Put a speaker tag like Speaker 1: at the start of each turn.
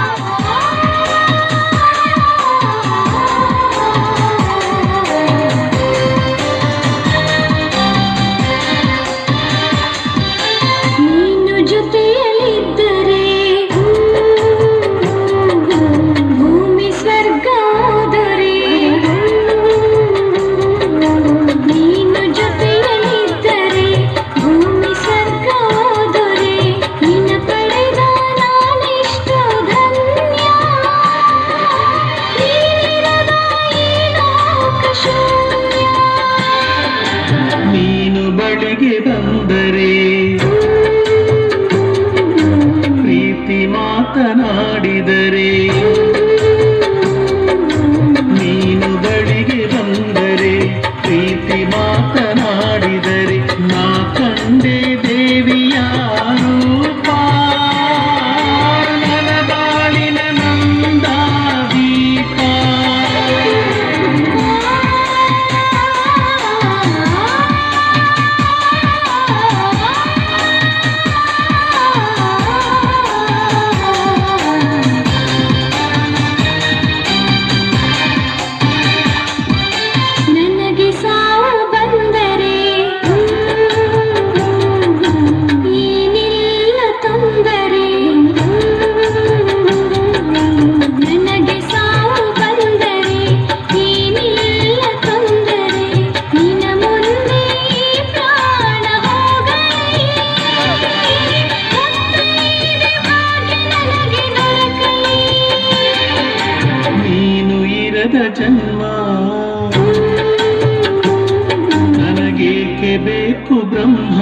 Speaker 1: Bye. ಬಾಳಿಗೆ ಬಂದರೆ ಪ್ರೀತಿ ಮಾತನಾಡಿದರೆ ನೀನು ಬಳಿಗೆ ಬಂದರೆ ಪ್ರೀತಿ ಮಾತನಾಡಿದರೆ ನಾ ಕಂಡೇ ಕಳೆದ ಜನ್ಮ ನನಗೇಕೆ ಬೇಕು ಬ್ರಹ್ಮ?